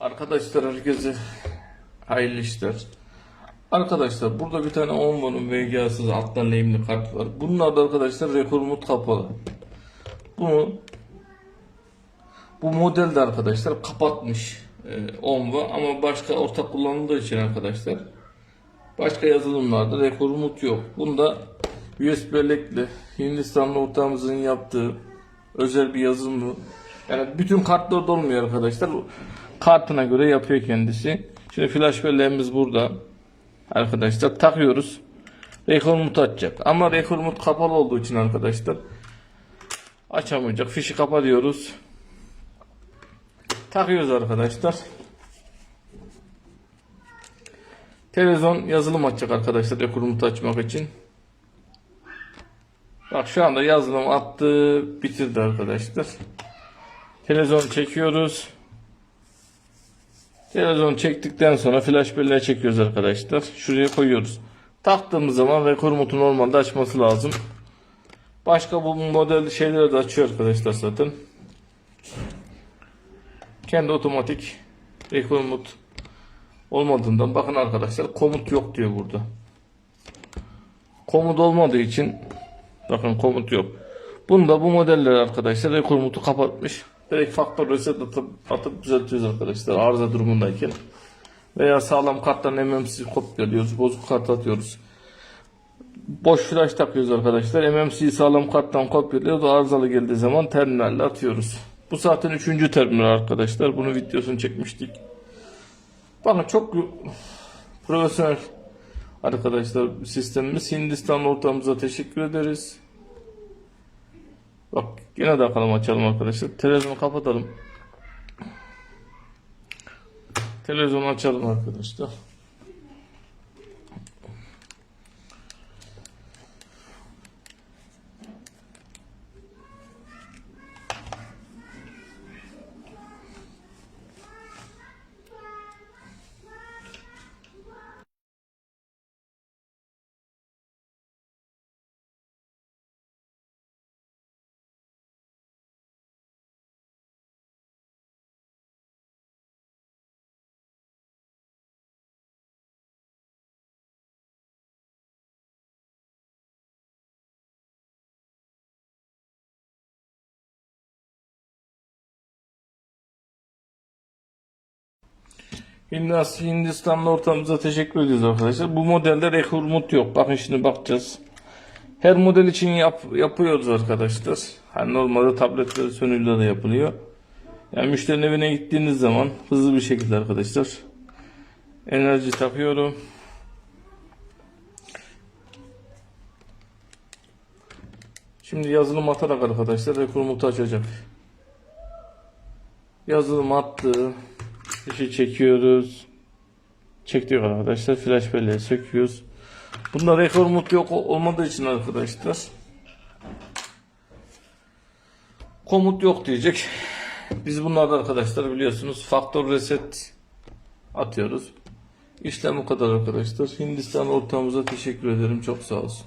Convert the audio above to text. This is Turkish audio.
Arkadaşlar herkese hayırlı işler. Arkadaşlar burada bir tane Onvo'nun VGA'sız alttan lehimli kart var. Bunlar da arkadaşlar rekor mut kapalı. Bunu bu modelde arkadaşlar kapatmış e, Onvo ama başka ortak kullanıldığı için arkadaşlar başka yazılımlarda rekor mut yok. Bunda USB bellekli Hindistanlı ortağımızın yaptığı özel bir yazılım bu. Yani bütün kartlarda olmuyor arkadaşlar. Kartına göre yapıyor kendisi. Şimdi flash belleğimiz burada. Arkadaşlar takıyoruz. Rekor mut açacak. Ama rekor mut kapalı olduğu için arkadaşlar açamayacak. Fişi kapatıyoruz. Takıyoruz arkadaşlar. Televizyon yazılım açacak arkadaşlar rekor mut açmak için. Bak şu anda yazılım attı, bitirdi arkadaşlar. Televizyon çekiyoruz. Televizyon çektikten sonra flash belleğe çekiyoruz arkadaşlar. Şuraya koyuyoruz. Taktığımız zaman rekor mutu normalde açması lazım. Başka bu model şeyleri de açıyor arkadaşlar zaten. Kendi otomatik rekor mut olmadığından bakın arkadaşlar komut yok diyor burada. Komut olmadığı için bakın komut yok. Bunda bu modeller arkadaşlar rekor mutu kapatmış. Direkt faktör reset atıp, atıp düzeltiyoruz arkadaşlar arıza durumundayken. Veya sağlam karttan MMC kopyalıyoruz. Bozuk kart atıyoruz. Boş flash takıyoruz arkadaşlar. MMC'yi sağlam karttan kopyalıyoruz. Arızalı geldiği zaman terminalle atıyoruz. Bu zaten üçüncü terminal arkadaşlar. Bunu videosunu çekmiştik. Bakın çok profesyonel arkadaşlar sistemimiz. Hindistan ortamımıza teşekkür ederiz. Bak yine de bakalım açalım arkadaşlar. Televizyonu kapatalım. Televizyonu açalım arkadaşlar. Hindistan, Hindistanlı ortamımıza teşekkür ediyoruz arkadaşlar. Bu modelde rekor yok. Bakın şimdi bakacağız. Her model için yap, yapıyoruz arkadaşlar. Hani normalde tablet versiyonuyla da yapılıyor. Yani müşterinin evine gittiğiniz zaman hızlı bir şekilde arkadaşlar. Enerji takıyorum. Şimdi yazılım atarak arkadaşlar rekor mutu açacak. Yazılım attı. Fişi çekiyoruz. Çektik arkadaşlar. Flash belleği söküyoruz. Bunda rekor mut yok olmadığı için arkadaşlar. Komut yok diyecek. Biz bunlarda arkadaşlar biliyorsunuz faktör reset atıyoruz. İşlem bu kadar arkadaşlar. Hindistan ortağımıza teşekkür ederim. Çok sağ olsun.